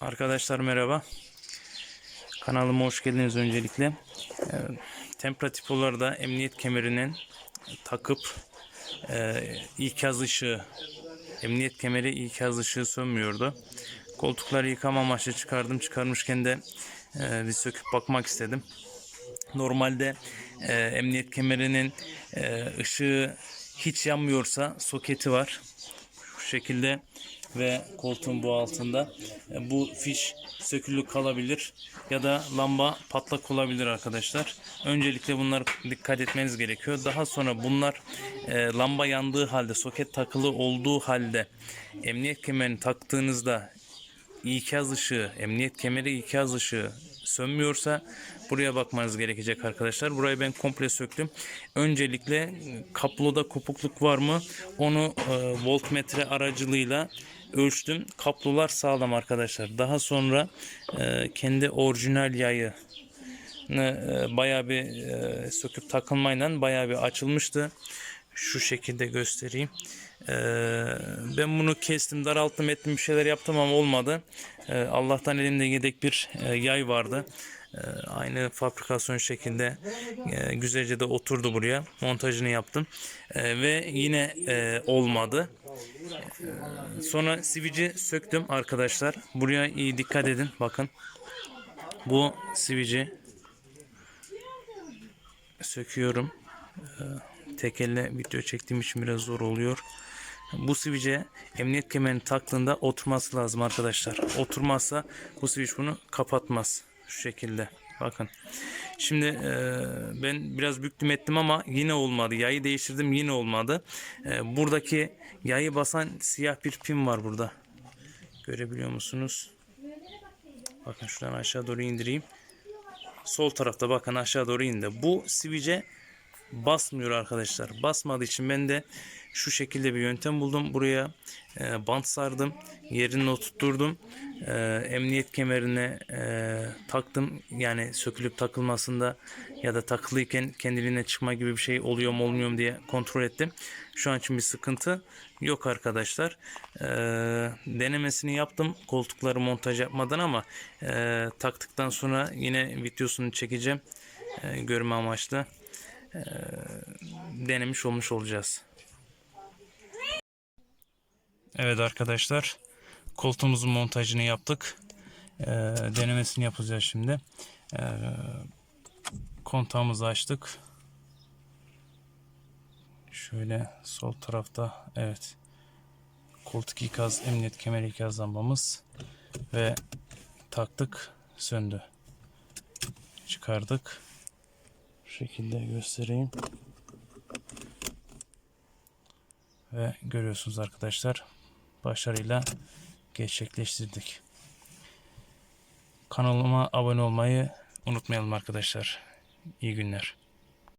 Arkadaşlar merhaba. Kanalıma hoş geldiniz öncelikle. Ee, Tempra tipolarda emniyet kemerinin takıp e, ikaz ışığı, emniyet kemeri ikaz ışığı sönmüyordu. Koltukları yıkama amaçlı çıkardım. Çıkarmışken de e, bir söküp bakmak istedim. Normalde e, emniyet kemerinin e, ışığı hiç yanmıyorsa soketi var şu şekilde ve koltuğun bu altında E, bu fiş sökülü kalabilir ya da lamba patlak olabilir arkadaşlar. Öncelikle bunlar dikkat etmeniz gerekiyor. Daha sonra bunlar e, lamba yandığı halde soket takılı olduğu halde emniyet kemerini taktığınızda ikaz ışığı, emniyet kemeri ikaz ışığı sönmüyorsa buraya bakmanız gerekecek arkadaşlar. Burayı ben komple söktüm. Öncelikle kabloda kopukluk var mı? Onu e, voltmetre aracılığıyla ölçtüm. Kablolar sağlam arkadaşlar. Daha sonra e, kendi orijinal yayı e, bayağı bir e, söküp takılmayla bayağı bir açılmıştı. Şu şekilde göstereyim. Ee, ben bunu kestim, daralttım, ettim, bir şeyler yaptım ama olmadı. Ee, Allah'tan elimde yedek bir e, yay vardı. Ee, aynı fabrikasyon şekilde e, güzelce de oturdu buraya. Montajını yaptım. Ee, ve yine e, olmadı. Ee, sonra sivici söktüm arkadaşlar. Buraya iyi dikkat edin. Bakın. Bu sivici söküyorum. Ee, tek elle video çektiğim için biraz zor oluyor. Bu sivice emniyet kemerini taktığında oturması lazım arkadaşlar. Oturmazsa bu switch bunu kapatmaz. Şu şekilde. Bakın. Şimdi e, ben biraz büktüm ettim ama yine olmadı. Yayı değiştirdim yine olmadı. E, buradaki yayı basan siyah bir pin var burada. Görebiliyor musunuz? Bakın şuradan aşağı doğru indireyim. Sol tarafta bakın aşağı doğru indi. Bu sivice basmıyor arkadaşlar. Basmadığı için ben de şu şekilde bir yöntem buldum. Buraya e, bant sardım. Yerine oturtturdum. E, emniyet kemerine e, taktım. Yani sökülüp takılmasında ya da takılıyken kendiliğine çıkma gibi bir şey oluyor mu olmuyor mu diye kontrol ettim. Şu an için bir sıkıntı yok arkadaşlar. E, denemesini yaptım koltukları montaj yapmadan ama e, taktıktan sonra yine videosunu çekeceğim. E, görme amaçlı denemiş olmuş olacağız. Evet arkadaşlar koltuğumuzun montajını yaptık. Ee, denemesini yapacağız şimdi. Ee, kontağımızı açtık. Şöyle sol tarafta evet koltuk ikaz emniyet kemeri ikaz lambamız ve taktık söndü. Çıkardık. Şu şekilde göstereyim. Ve görüyorsunuz arkadaşlar başarıyla gerçekleştirdik. Kanalıma abone olmayı unutmayalım arkadaşlar. İyi günler.